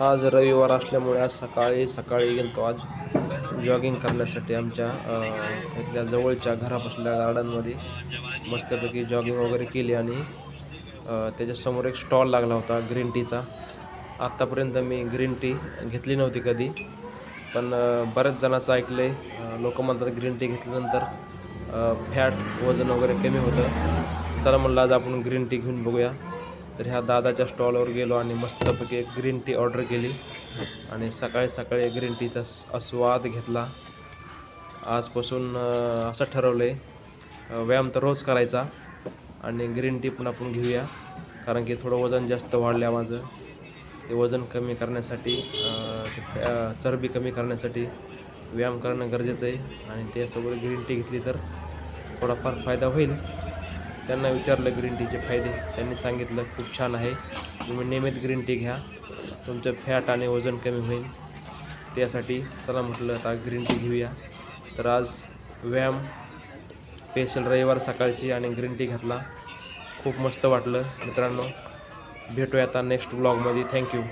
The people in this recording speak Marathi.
आज रविवार असल्यामुळे आज सकाळी सकाळी गेलतो आज जॉगिंग करण्यासाठी आमच्या इथल्या जवळच्या घरापासल्या गार्डनमध्ये मस्तपैकी जॉगिंग वगैरे केली आणि त्याच्यासमोर एक स्टॉल लागला होता ग्रीन टीचा आत्तापर्यंत मी ग्रीन टी घेतली नव्हती कधी पण बऱ्याच जणांचं ऐकलं आहे लोक म्हणतात ग्रीन टी घेतल्यानंतर फॅट वजन वगैरे कमी होतं. चला म्हणलं आज आपण ग्रीन टी घेऊन बघूया. तर ह्या दादाच्या स्टॉलवर गेलो आणि मस्तपैकी एक ग्रीन टी ऑर्डर केली. आणि सकाळी सकाळी ग्रीन टीचा आस्वाद घेतला. आजपासून असं ठरवलं आहे व्यायाम तर रोज करायचा आणि ग्रीन टी पण आपण घेऊया. कारण की थोडं वजन जास्त वाढलं आहे माझं. ते वजन कमी करण्यासाठी चरबी कमी करण्यासाठी व्यायाम करणं गरजेचं आहे. आणि त्यासोबत ग्रीन टी घेतली तर थोडाफार फायदा होईल. त्यांना विचारलं ग्रीन टीचे फायदे. त्यांनी सांगितलं खूप छान आहे. तुम्ही नियमित ग्रीन टी घ्या. तुमचं फॅट आणि वजन कमी होईल. त्यासाठी चला म्हटलं आता ग्रीन टी घेऊया. तर आज व्यायाम स्पेशल रविवार सकाळची आणि ग्रीन टी घातला. खूप मस्त वाटलं. मित्रांनो भेटूया आता नेक्स्ट ब्लॉगमध्ये थँक्यू